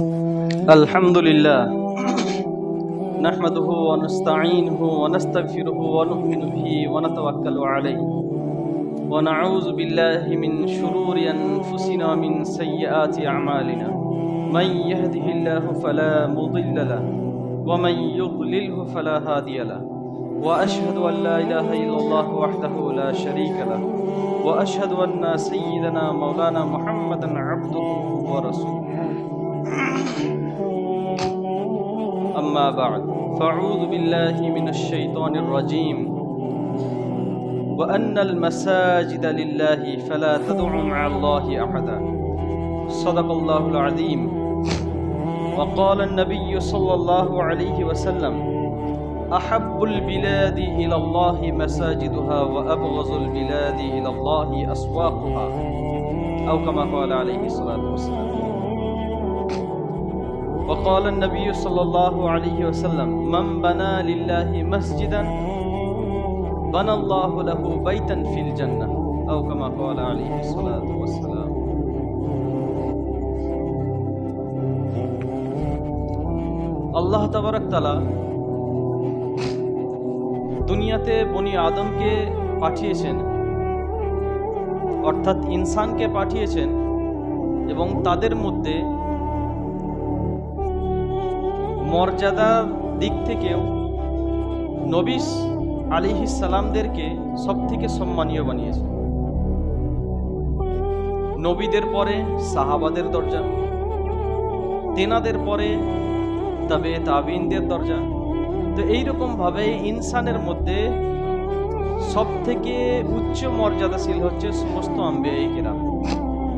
الحمد لله نحمده ونستعينه ونستغفره ونؤمن به ونتوكل عليه. ونعوذ بالله من شرور أنفسنا ومن سيئات أعمالنا. من يهده الله فلا مضل له ومن يضلله فلا هادي له. وأشهد أن لا إله إلا الله وحده لا شريك له. وأشهد أن سيدنا مولانا محمدا عبده ورسوله. أما بعد فأعوذ بالله من الشيطان الرجيم. وأن المساجد لله فلا تدعوا مع الله أحدا. صدق الله العظيم. وقال النبي صلى الله عليه وسلم أحب البلاد إلى الله مساجدها وأبغض البلاد إلى الله أسواقها. أو كما قال عليه الصلاة والسلام. وقال النبي صلى الله عليه وسلم من بنى لله مسجدا بنى الله له بيتا في الجنة أو كما قال عليه الصلاة والسلام আল্লাহ তাবারাক তালা দুনিয়াতে বনি আদমকে পাঠিয়েছেন অর্থাৎ ইনসানকে পাঠিয়েছেন এবং তাদের মধ্যে মর্যাদার দিক থেকেও নবিস সালামদেরকে সব থেকে সম্মানীয় বানিয়েছে। নবীদের পরে সাহাবাদের দরজা, তেনাদের পরে তবে তাবিনদের দরজা। তো এইরকম ভাবে ইনসানের মধ্যে সব থেকে উচ্চ মর্যাদাশীল হচ্ছে সমস্ত আম্বিয়াই কেরাম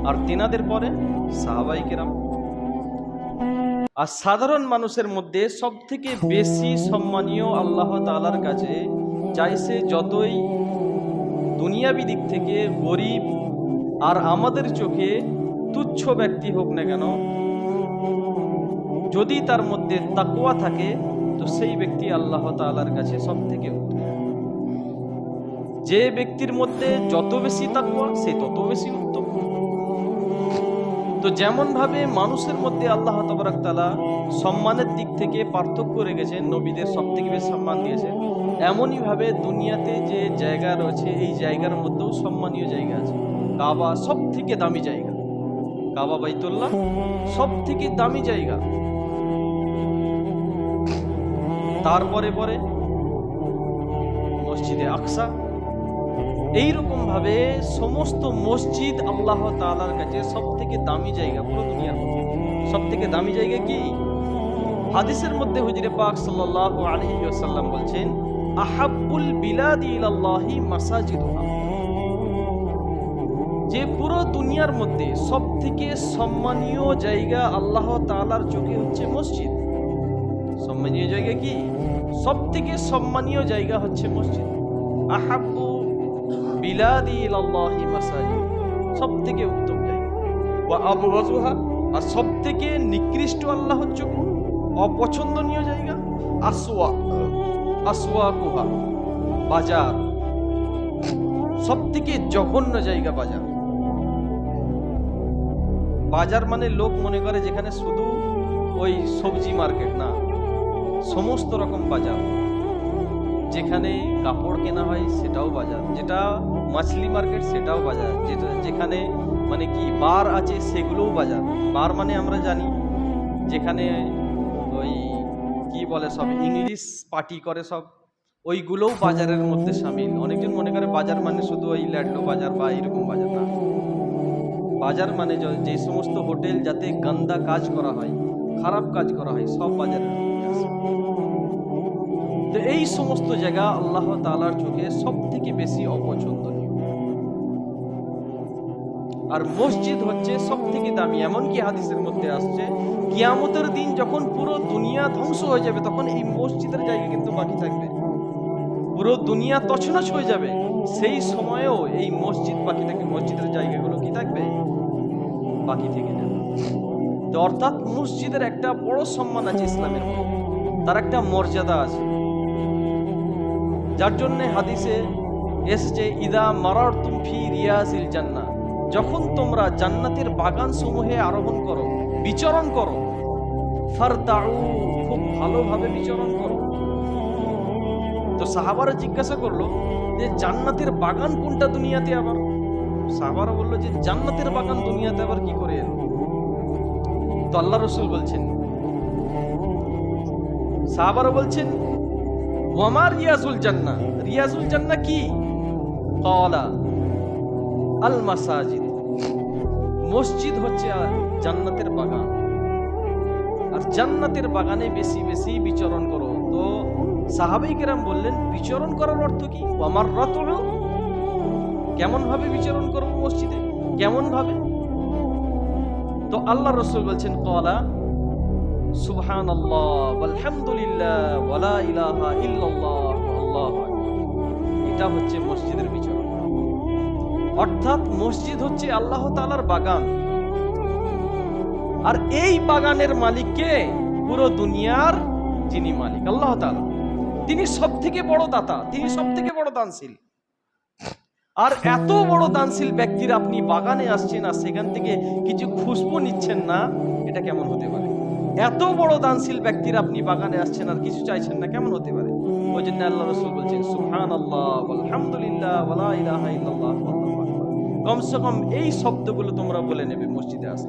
আর তেনাদের পরে সাহাবাই কেরাম আর সাধারণ মানুষের মধ্যে সব থেকে বেশি সম্মানীয় আল্লাহ তালার কাছে চাইছে যতই দুনিয়াবি দিক থেকে গরিব আর আমাদের চোখে তুচ্ছ ব্যক্তি হোক না কেন, যদি তার মধ্যে তাকুয়া থাকে, তো সেই ব্যক্তি আল্লাহ তালার কাছে সব থেকে যে ব্যক্তির মধ্যে যত বেশি তাকুয়া সে তত বেশি উত্তম। তো যেমন ভাবে মানুষের মধ্যে আল্লাহ তবরাক তালা সম্মানের দিক থেকে পার্থক্য রেখেছেন, নবীদের সব থেকে বেশি সম্মান দিয়েছেন এমনই ভাবে দুনিয়াতে যে জায়গা রয়েছে, এই জায়গার মধ্যেও সম্মানীয় জায়গা আছে। কাবা সব থেকে দামি জায়গা। কাবা বাইতুল্লাহ সব থেকে দামি জায়গা। তারপরে পরে মসজিদে আকসা এইরকম ভাবে সমস্ত মসজিদ আল্লাহ তালার কাছে সব থেকে দামি জায়গা পুরো দুনিয়ার মধ্যে। সব থেকে দামি জায়গা কি? হাদিসের মধ্যে হুজুরে পাক সাল্লাল্লাহু আলাইহি ওয়াসাল্লাম বলছেন, আহাব্বুল বিলাদি ইলাল্লাহি মাসাজিদুহা। যে পুরো দুনিয়ার মধ্যে সব থেকে সম্মানীয় জায়গা আল্লাহ তাআলার চোখে হচ্ছে মসজিদ। সম্মানীয় জায়গা কি? সব থেকে সম্মানীয় জায়গা হচ্ছে মসজিদ। আহাব্বু বিলাদি ইলাল্লাহি মাসাজিদ সব থেকে উত্তম জায়গা। ওয়া আর সব থেকে নিকৃষ্ট আল্লাহ হচ্ছে অপছন্দনীয় জায়গা আসওয়া আসওয়া কুহা বাজার। সব থেকে জঘন্য জায়গা বাজার। বাজার মানে লোক মনে করে যেখানে শুধু ওই সবজি মার্কেট না, সমস্ত রকম বাজার। যেখানে কাপড় কেনা হয় সেটাও বাজার, যেটা মাছলি মার্কেট সেটাও বাজার, যেটা যেখানে মানে কি বার আছে সেগুলোও বাজার। বার মানে আমরা জানি, যেখানে ওই কি বলে সব ইংলিশ পার্টি করে সব, ওইগুলোও বাজারের মধ্যে সামিল। অনেকজন মনে করে বাজার মানে শুধু ওই ল্যাডলো বাজার বা এরকম বাজার না। বাজার মানে যে সমস্ত হোটেল যাতে গান্দা কাজ করা হয়, খারাপ কাজ করা হয়, সব আসে তো এই সমস্ত জায়গা আল্লাহ তালার চোখে সব থেকে বেশি অপছন্দনীয়। আর মসজিদ হচ্ছে সব থেকে দামি, এমনকি হাদিসের মধ্যে আসছে, কিয়ামতের দিন যখন পুরো দুনিয়া ধ্বংস হয়ে যাবে, তখন এই মসজিদের জায়গা কিন্তু বাকি থাকবে। পুরো দুনিয়া তছনছ হয়ে যাবে, সেই সময়েও এই মসজিদ বাকি থাকবে মসজিদের জায়গাগুলো কি থাকবে? বাকি থেকে যাবে তো অর্থাৎ মসজিদের একটা বড় সম্মান আছে ইসলামের তার একটা মর্যাদা আছে। যার জন্য হাদিসে এসছে, ইদা মারার তুমফি রিয়াজিল জান্না যখন তোমরা জান্নাতের বাগান সমূহে আরোহণ করো, বিচরণ করো খুব ভালোভাবে বিচরণ করো। তো সাহাবারা জিজ্ঞাসা করল যে, জান্নাতের বাগান কোনটা দুনিয়াতে আবার? সাহাবারা বলল যে, জান্নাতের বাগান দুনিয়াতে আবার কি করে এলো? তো আল্লাহ রসুল বলছেন, সাহাবারা বলছেন ওয়ামা রিয়াজুল জান্না রিয়াজুল জান্না কি? কলা আল মাসাজিদ। মসজিদ হচ্ছে জান্নাতের বাগান। আর জান্নাতের বাগানে বেশি বেশি বিচরণ করো। তো সাহাবাই কেরাম বললেন, বিচরণ করার অর্থ কি? আমার রত কেমন ভাবে বিচরণ করব মসজিদে? কেমন ভাবে তো আল্লাহ রসুল বলছেন কলা সুবহান আলহামদুলিল্লাহ ইলাহা ইল্লাল্লাহ এটা হচ্ছে মসজিদের বিচরণ। অর্থাৎ মসজিদ হচ্ছে আল্লাহ তাআলার বাগান। আর এই বাগানের মালিককে পুরো দুনিয়ার যিনি মালিক, আল্লাহ তাআলা। তিনি সব থেকে বড় দাতা, তিনি সব থেকে বড় দানশীল। আর এত বড় দানশীল ব্যক্তির আপনি বাগানে আসছেন আর সেখান থেকে কিছু খুশবু নিচ্ছেন না, এটা কেমন হতে পারে? এত বড় দানশীল ব্যক্তির আপনি বাগানে আসছেন আর কিছু চাইছেন না, কেমন হতে পারে? ওই জন্য আল্লাহ রসুল বলছেন সুহান আল্লাহ আলহামদুলিল্লাহ কমসে কম এই শব্দগুলো তোমরা বলে নেবে, মসজিদে আসে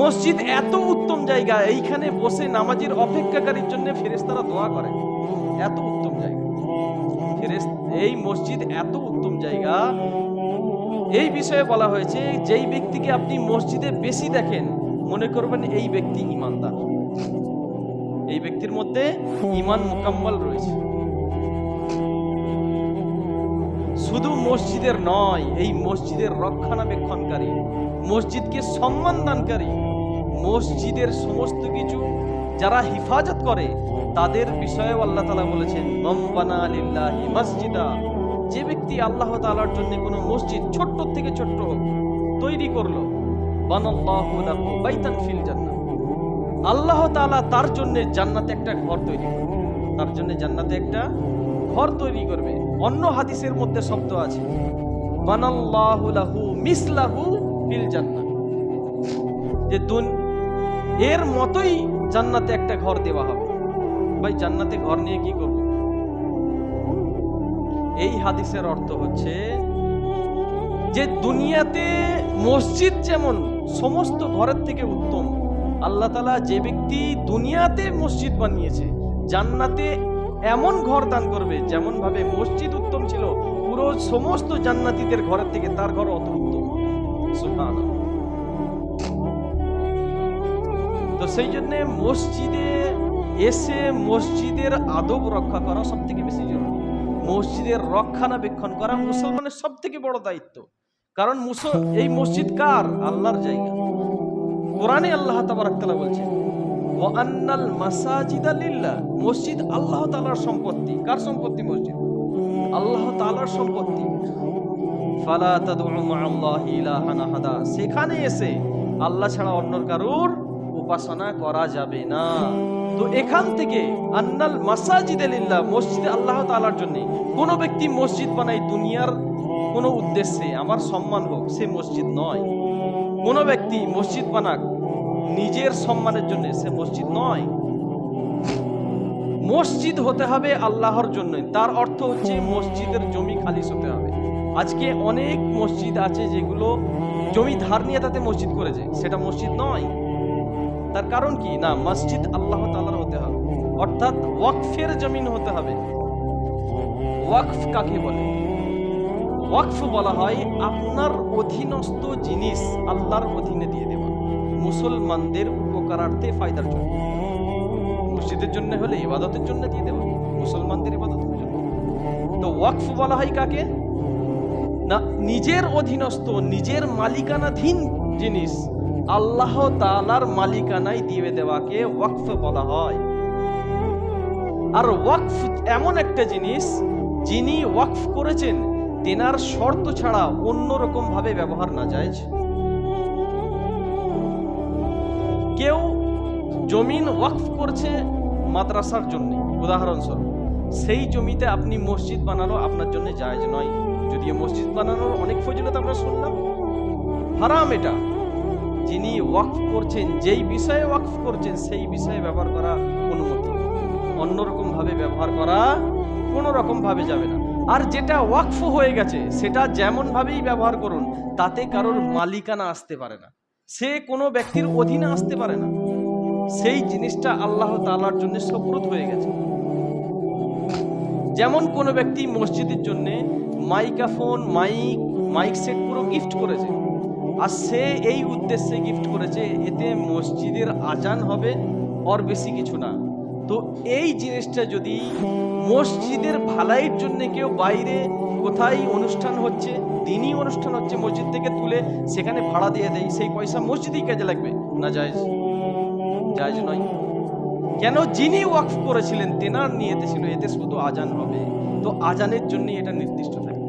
মসজিদ এত উত্তম জায়গা, এইখানে বসে নামাজের অপেক্ষাকারীর জন্য ফেরেশতারা দোয়া করে। এত উত্তম জায়গা। এই মসজিদ এত উত্তম জায়গা। এই বিষয়ে বলা হয়েছে, যেই ব্যক্তিকে আপনি মসজিদে বেশি দেখেন, মনে করবেন এই ব্যক্তি ইমানদার। এই ব্যক্তির মধ্যে ইমান মোকাম্মল রয়েছে। শুধু মসজিদের নয়, এই মসজিদের রক্ষণাবেক্ষণকারী, মসজিদকে সম্মান দানকারী মসজিদের সমস্ত কিছু যারা হিফাজত করে, তাদের বিষয়ে আল্লাহ তালা বলেছেন, মম্বানা লিল্লাহি মসজিদা। যে ব্যক্তি আল্লাহ তালার জন্য কোনো মসজিদ ছোট্ট থেকে ছোট্ট হোক, তৈরি করল জান্নাহ। আল্লাহ তাআলা তার জন্য জান্নাতে একটা ঘর তৈরি করবে। তার জন্য জান্নাতে একটা ঘর তৈরি করবে। অন্য হাদিসের মধ্যে শব্দ আছে। জান্নাহ যে দুন, এর মতোই জান্নাতে একটা ঘর দেওয়া হবে। ভাই, জান্নাতে ঘর নিয়ে কি করব? এই হাদিসের অর্থ হচ্ছে যে দুনিয়াতে মসজিদ যেমন সমস্ত ঘরের থেকে উত্তম, আল্লাহ তালা যে ব্যক্তি দুনিয়াতে মসজিদ বানিয়েছে, জান্নাতে এমন ঘর দান করবে যেমন ভাবে মসজিদ উত্তম ছিল, পুরো সমস্ত জান্নাতীদের ঘরের থেকে তার ঘর অত উত্তম। তো সেই জন্য মসজিদে এসে মসজিদের আদব রক্ষা করা সব থেকে বেশি জরুরি। মসজিদের রক্ষণাবেক্ষণ করা মুসলমানের সব থেকে বড় দায়িত্ব। কারণ এই মসজিদ কার? আল্লাহর জায়গা। কোরআনে আল্লাহ তাবারাকাল্লাহ বলছেন আন্নাল মাসাজিদা লিল্লাহ, মসজিদ আল্লাহ তাআলার সম্পত্তি। কার সম্পত্তি মসজিদ? আল্লাহ তাআলার সম্পত্তি। ফালা আহাদা। সেখানে এসে আল্লাহ ছাড়া অন্য কারুর উপাসনা করা যাবে না। তো এখান থেকে আন্নাল মাসাজিদে লিল্লাহ, মসজিদে আল্লাহ তালার জন্য কোন ব্যক্তি মসজিদ বানাই দুনিয়ার কোনো উদ্দেশ্যে, আমার সম্মান হোক, সে মসজিদ নয়। কোন ব্যক্তি মসজিদ বানাক নিজের সম্মানের জন্য সে মসজিদ নয়। মসজিদ হতে হবে আল্লাহর জন্য। তার অর্থ হচ্ছে মসজিদের জমি খালিস হতে হবে। আজকে অনেক মসজিদ আছে যেগুলো জমি ধার নিয়ে তাতে মসজিদ করেছে। সেটা মসজিদ নয়। তার কারণ কি? না, মসজিদ আল্লাহ তাআলার হতে হবে। অর্থাৎ ওয়াকফের জমিন হতে হবে। ওয়াকফ কাকে বলে? ওয়াকফ বলা হয় আপনার অধীনস্থ জিনিস আল্লাহর অধীনে দিয়ে দেওয়া। মুসলমানদের উপকারার্থে ফায়দার জন্য। মসজিদের জন্য হলে ইবাদতের জন্য দিয়ে দেওয়া। মুসলমানদের ইবাদতের জন্য। তো ওয়াকফ বলা হয় কাকে? না, নিজের অধীনস্থ, নিজের মালিকানাধীন জিনিস আল্লাহ তাআলার মালিকানায় দিয়ে দেওয়াকে ওয়াকফ বলা হয়। আর ওয়াকফ এমন একটা জিনিস, যিনি ওয়াকফ করেছেন, তেনার শর্ত ছাড়া অন্য রকম ভাবে ব্যবহার না যায়। কেউ জমিন ওয়াকফ করছে মাদ্রাসার জন্য, উদাহরণস্বরূপ, সেই জমিতে আপনি মসজিদ বানানো আপনার জন্য জায়েজ নয়। যদিও মসজিদ বানানোর অনেক ফজিলত আমরা শুনলাম, হারাম এটা। যিনি ওয়াকফ করছেন, যেই বিষয়ে ওয়াকফ করছেন, সেই বিষয়ে ব্যবহার করা অনুমতি। অন্যরকমভাবে ব্যবহার করা কোনো রকম ভাবে যাবে না। আর যেটা ওয়াকফ হয়ে গেছে, সেটা যেমনভাবেই ব্যবহার করুন, তাতে কারোর মালিকানা আসতে পারে না। সে কোনো ব্যক্তির অধীনে আসতে পারে না। সেই জিনিসটা আল্লাহ তালার জন্য সপ্রত হয়ে গেছে। যেমন কোনো ব্যক্তি মসজিদের জন্য মাইকাফোন মাইক মাইক সেট পুরো গিফট করেছে। আর সে এই উদ্দেশ্যে গিফট করেছে, এতে মসজিদের আজান হবে আর বেশি কিছু না। তো এই জিনিসটা যদি মসজিদের ভালাইয়ের জন্য কেউ বাইরে কোথায় অনুষ্ঠান হচ্ছে দিনই অনুষ্ঠান হচ্ছে মসজিদ থেকে তুলে সেখানে ভাড়া দিয়ে দেয় সেই পয়সা মসজিদেই কাজে লাগবে। না জায়েজ? জায়েজ নয়। কেন? যিনি ওয়াকফ করেছিলেন, তেনার নিয়েতে ছিল, এতে শুধু আজান হবে। তো আজানের জন্যই এটা নির্দিষ্ট থাকে।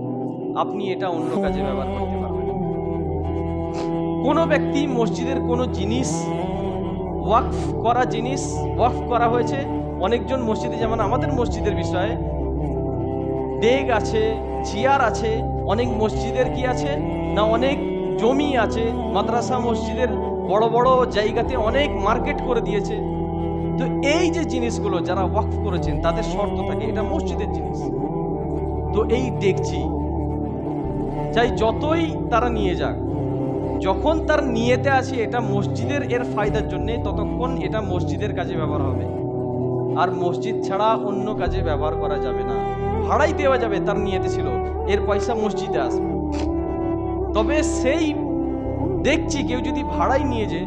আপনি এটা অন্য কাজে ব্যবহার করতে পারবেন। কোনো ব্যক্তি মসজিদের কোনো জিনিস ওয়াকফ করা জিনিস ওয়াকফ করা হয়েছে, অনেকজন মসজিদে, যেমন আমাদের মসজিদের বিষয়ে ডেগ আছে, চেয়ার আছে অনেক মসজিদের কি আছে? না অনেক জমি আছে? মাদ্রাসা মসজিদের বড় বড় জায়গাতে অনেক মার্কেট করে দিয়েছে। তো এই যে জিনিসগুলো যারা ওয়াকফ করেছেন, তাদের শর্ত থাকে এটা মসজিদের জিনিস। তো এই দেখছি। চাই যতই তারা নিয়ে যাক, যখন তার নিয়েতে আছে, এটা মসজিদের এর ফায়দার জন্য ততক্ষণ এটা মসজিদের কাজে ব্যবহার হবে। আর মসজিদ ছাড়া অন্য কাজে ব্যবহার করা যাবে না। ভাড়াই দেওয়া যাবে তার নিয়েতে ছিল। এর পয়সা মসজিদে আসবে। তবে সেই দেখছি কেউ যদি ভাড়াই নিয়ে যে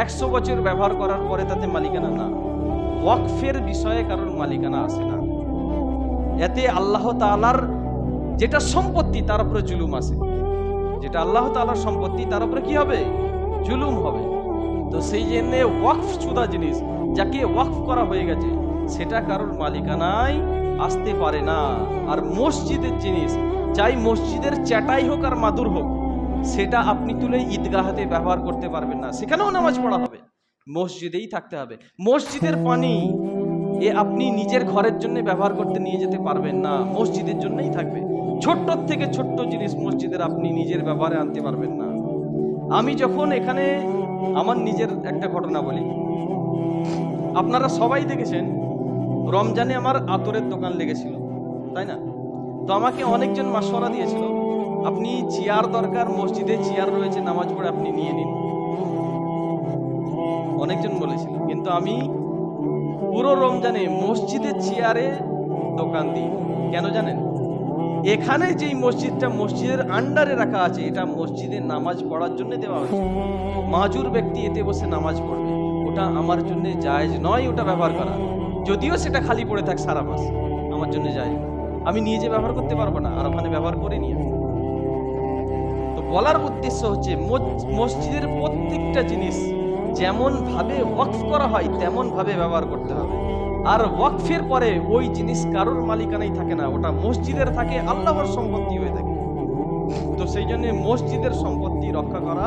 একশো বছর ব্যবহার করার পরে তাতে মালিকানা না। ওয়াকফের বিষয়ে কারোর মালিকানা আসে না। এতে আল্লাহ তাআলার যেটা সম্পত্তি, তার উপরে জুলুম আসে। যেটা আল্লাহ তাআলার সম্পত্তি, তার উপরে কি হবে? জুলুম হবে। তো সেই জন্য ওয়াকফ চুদা জিনিস, যাকে ওয়াকফ করা হয়ে গেছে, সেটা কারোর মালিকানায় আসতে পারে না। আর মসজিদের জিনিস চাই মসজিদের চ্যাটাই হোক আর মাদুর হোক, সেটা আপনি তুলে ঈদগাহাতে ব্যবহার করতে পারবেন না। সেখানেও নামাজ পড়া হবে। মসজিদেই থাকতে হবে। মসজিদের পানি এ আপনি নিজের ঘরের জন্য ব্যবহার করতে নিয়ে যেতে পারবেন না। মসজিদের জন্যই থাকবে। ছোট্ট থেকে ছোট্ট জিনিস মসজিদের আপনি নিজের ব্যবহারে আনতে পারবেন না। আমি যখন এখানে, আমার নিজের একটা ঘটনা বলি। আপনারা সবাই দেখেছেন রমজানে আমার আতরের দোকান লেগেছিল, তাই না? তো আমাকে অনেকজন মাসওয়ারা দিয়েছিল, আপনি চেয়ার দরকার, মসজিদে চেয়ার রয়েছে, নামাজ পড়ে আপনি নিয়ে নিন। অনেকজন বলেছিল, কিন্তু আমি পুরো রমজানে মসজিদের চেয়ারে দোকান দিই। কেন জানেন? এখানে যেই মসজিদটা মসজিদের আন্ডারে রাখা আছে, এটা মসজিদে নামাজ পড়ার জন্য দেওয়া হয়েছে। মাজুর ব্যক্তি এতে বসে নামাজ পড়বে। ওটা আমার জন্য জায়েজ নয়, ওটা ব্যবহার করা। যদিও সেটা খালি পড়ে থাক সারা মাস, আমার জন্য না। আমি যে ব্যবহার করতে পারব না, আর ওখানে ব্যবহার করে নিয়ে। তো বলার উদ্দেশ্য হচ্ছে মসজিদের প্রত্যেকটা জিনিস যেমন ভাবে ওয়াকফ করা হয় তেমন ভাবে ব্যবহার করতে হবে আর ওয়াকফের পরে ওই জিনিস কারোর মালিকানাই থাকে না, ওটা মসজিদের থাকে, আল্লাহর সম্পত্তি হয়ে থাকে তো সেই জন্য মসজিদের সম্পত্তি রক্ষা করা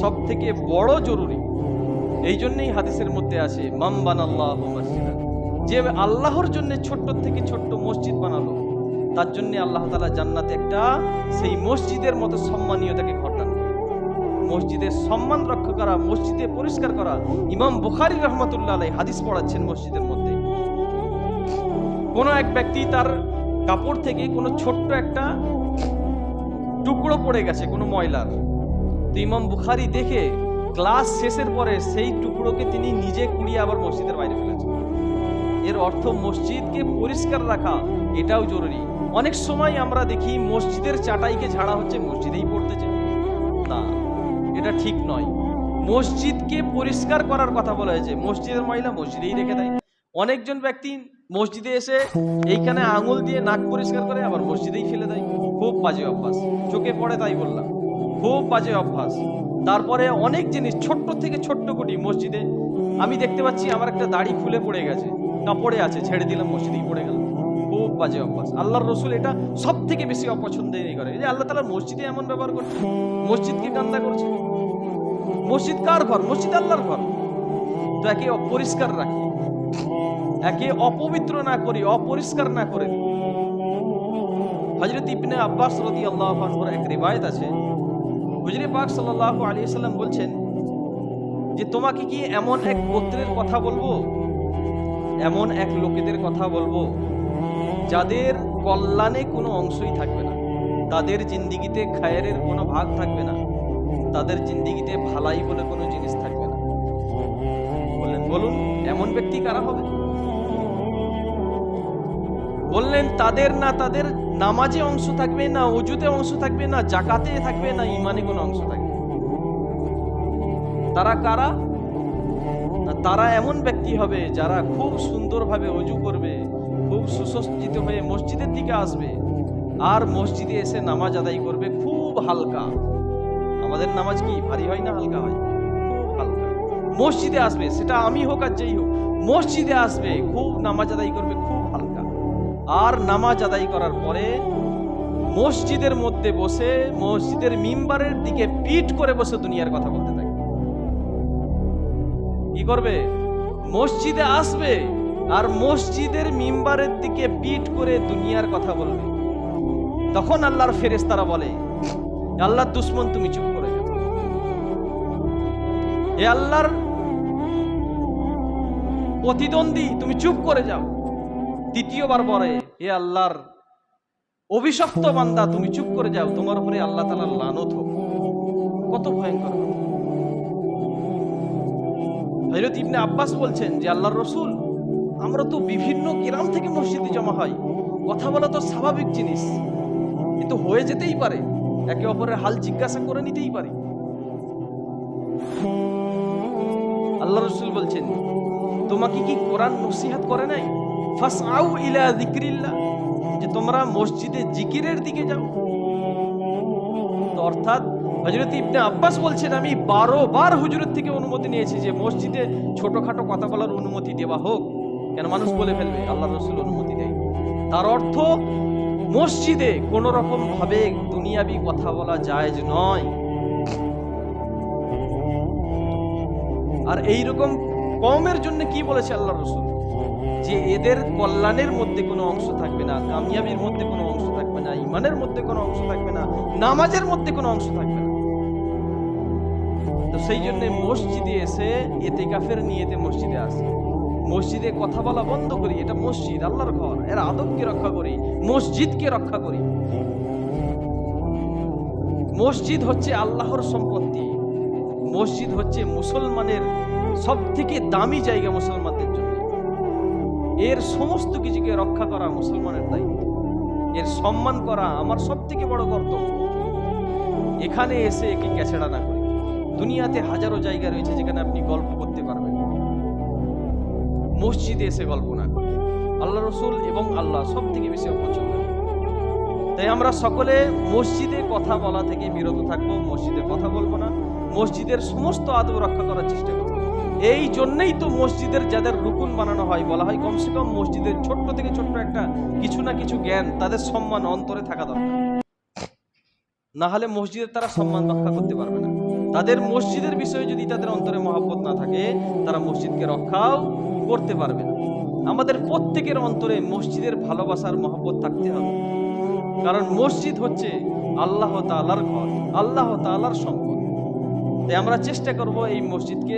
সব থেকে বড় জরুরি এই জন্যই হাদিসের মধ্যে আছে মাম্বান আল্লাহ মসজিদা যে আল্লাহর জন্য ছোট্ট থেকে ছোট্ট মসজিদ বানালো, তার জন্য আল্লাহ তালা জান্নাতে একটা সেই মসজিদের মতো সম্মানীয় তাকে ঘটান। মসজিদের সম্মান রক্ষা করা, মসজিদে পরিষ্কার করা, ইমাম বুখারি রহমতুল্লাহ হাদিস পড়াচ্ছেন মসজিদের মধ্যে। কোনো এক ব্যক্তি তার কাপড় থেকে কোনো ছোট্ট একটা টুকরো পড়ে গেছে, কোনো ময়লার। তো ইমাম বুখারি দেখে, ক্লাস শেষের পরে সেই টুকরোকে তিনি নিজে কুড়িয়ে আবার মসজিদের বাইরে ফেলেছেন। এর অর্থ মসজিদকে পরিষ্কার রাখা, এটাও জরুরি। অনেক সময় আমরা দেখি মসজিদের চাটাইকে ঝাড়া হচ্ছে, মসজিদেই পড়তেছে না, এটা ঠিক নয়। মসজিদকে পরিষ্কার করার কথা বলা হয়েছে। মসজিদের মহিলা মসজিদেই রেখে দেয়। অনেকজন ব্যক্তি মসজিদে এসে এইখানে আঙুল দিয়ে নাক পরিষ্কার করে, আবার মসজিদেই ফেলে দেয়। খুব বাজে অভ্যাস। চোখে পড়ে তাই বললাম। খুব বাজে অভ্যাস। তারপরে অনেক জিনিস, ছোট্ট থেকে ছোট্ট কুটি মসজিদে আমি দেখতে পাচ্ছি আমার একটা দাড়ি খুলে পড়ে গেছে। কাপড়ে আছে, ছেড়ে দিলাম, মসজিদেই পড়ে গেল। খুব বাজে অভ্যাস। আল্লাহর রসুল এটা সব থেকে বেশি অপছন্দের করে। যে আল্লাহ তালা মসজিদে এমন ব্যবহার করছে। মসজিদকে কান্দা করছে? মসজিদ কার ঘর? মসজিদ আল্লাহর ঘর। তো একে অপরিষ্কার রাখি। একে অপবিত্র না করি, অপরিষ্কার না করে। হজরত ইবনে আব্বাস রদি আল্লাহ এক রিবায়ত আছে। হুজরে পাক আলাইহি সাল্লাম বলছেন যে তোমাকে কি এমন এক গোত্রের কথা বলব? এমন এক লোকেদের কথা বলব, যাদের কল্যাণে কোনো অংশই থাকবে না, তাদের জিন্দিগিতে খায়ের কোনো ভাগ থাকবে না, তাদের জিন্দিগিতে ভালাই বলে কোনো জিনিস থাকবে না। বললেন, বলুন, এমন ব্যক্তি কারা হবে? বললেন, তাদের না তাদের নামাজে অংশ থাকবে, না অজুতে অংশ থাকবে, না জাকাতে থাকবে, না ইমানে কোনো অংশ থাকবে তারা কারা? তারা এমন ব্যক্তি হবে যারা খুব সুন্দরভাবে অজু করবে, খুব সুসজ্জিত হয়ে মসজিদের দিকে আসবে আর মসজিদে এসে নামাজ আদায় করবে খুব হালকা। আমাদের নামাজ কি ভারী হয় না হালকা হয়? খুব হালকা। মসজিদে আসবে, সেটা আমি হোক আর যেই হোক, মসজিদে আসবে, খুব নামাজ আদায় করবে, খুব হালকা। আর নামাজ আদায় করার পরে মসজিদের মধ্যে বসে, মসজিদের মিম্বারের দিকে পিঠ করে বসে দুনিয়ার কথা বলতে কি করবে? মসজিদে আসবে আর মসজিদের মিম্বারের দিকে পিঠ করে দুনিয়ার কথা বলবে। তখন আল্লাহর ফেরেশতারা বলে আল্লাহর দুশ্মন, তুমি চুপ করে যাও। এ আল্লাহর প্রতিদ্বন্দ্বী, তুমি চুপ করে যাও। দ্বিতীয়বার বলে, এ আল্লাহর অভিশপ্ত বান্দা, তুমি চুপ করে যাও। তোমার উপরে আল্লাহ তালা লানত হোক। কত ভয়ঙ্কর কথা। হযরত ইবনে আব্বাস বলছেন যে আল্লাহর রসুল, আমরা তো বিভিন্ন গ্রাম থেকে মসজিদে জমা হয়। কথা বলা তো স্বাভাবিক জিনিস। কিন্তু হয়ে যেতেই পারে। একে অপরের হাল জিজ্ঞাসা করে নিতেই পারে। আল্লাহ রসুল বলছেন, তোমাকে কি কোরআন নসিহাত করে নাই? ফাসআউ ইলা যিকরিল্লাহ, যে তোমরা মসজিদে জিকিরের দিকে যাও। অর্থাৎ হজরত ইবনে আব্বাস বলছেন, আমি বারো বার হুজুরের থেকে অনুমতি নিয়েছি যে মসজিদে ছোটখাটো কথা বলার অনুমতি দেওয়া হোক। কেন মানুষ বলে ফেলবে আল্লাহ রসুল অনুমতি দেয়। তার অর্থ, মসজিদে কোন রকম ভাবে দুনিয়াবি কথা বলা জায়েজ নয়। আর এই রকম কমের জন্য কি বলেছে আল্লাহ রসুল? যে এদের কল্যাণের মধ্যে কোনো অংশ থাকবে না, কামিয়াবির মধ্যে কোনো অংশ থাকবে না ইমানের মধ্যে কোনো অংশ থাকবে না, নামাজের মধ্যে কোনো অংশ থাকবে না। তো সেই জন্য মসজিদে এসে এতে কাফের নিয়ে নিয়েতে মসজিদে আসে। মসজিদে কথা বলা বন্ধ করি, এটা মসজিদ, আল্লাহর ঘর। এর আদবকে রক্ষা করি, মসজিদকে রক্ষা করি। মসজিদ হচ্ছে আল্লাহর সম্পত্তি। মসজিদ হচ্ছে মুসলমানের সব থেকে দামি জায়গা মুসলমানদের জন্য। এর সমস্ত কিছুকে রক্ষা করা মুসলমানের দায়িত্ব। এর সম্মান করা আমার সব থেকে বড় কর্তব্য। এখানে এসে একে ক্যাছেড়া না দুনিয়াতে হাজারো জায়গা রয়েছে যেখানে আপনি গল্প করতে পারবেন। মসজিদে এসে গল্প না করি আল্লাহ রসুল এবং আল্লাহ সব থেকে বেশি অপছন্দ। তাই আমরা সকলে মসজিদে কথা বলা থেকে বিরত থাকব, মসজিদে কথা বলব না। মসজিদের সমস্ত আদব রক্ষা করার চেষ্টা করব। এই জন্যই তো মসজিদের যাদের রুকুন বানানো হয়, বলা হয় কমসে কম মসজিদের ছোট্ট থেকে ছোট্ট একটা কিছু না কিছু জ্ঞান তাদের সম্মান অন্তরে থাকা দরকার। না হলে মসজিদের তারা সম্মান রক্ষা করতে পারবে না। তাদের মসজিদের বিষয়ে যদি তাদের অন্তরে মহাব্বত না থাকে, তারা মসজিদকে রক্ষাও করতে পারবে না। আমাদের প্রত্যেকের অন্তরে মসজিদের ভালোবাসার মহব্বত থাকতে হবে। কারণ মসজিদ হচ্ছে আল্লাহ তাআলার ঘর, আল্লাহ তাআলার সম্পদ। তাই আমরা চেষ্টা করব এই মসজিদকে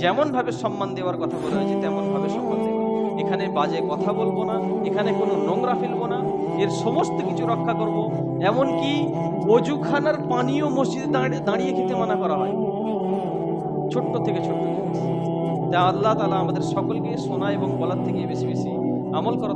যেমন ভাবে সম্মান দেওয়ার কথা বলা হয়েছে তেমন ভাবে সম্মান দেব এখানে বাজে কথা বলব না, এখানে কোনো নোংরা ফেলব না, এর সমস্ত কিছু রক্ষা করব। এমনকি অজুখানার পানীয় মসজিদে দাঁড়িয়ে দাঁড়িয়ে খেতে মানা করা হয় ছোট্ট থেকে ছোট্ট তাই আল্লাহ তালা আমাদের সকলকে শোনা এবং বলার থেকে বেশি বেশি আমল করা।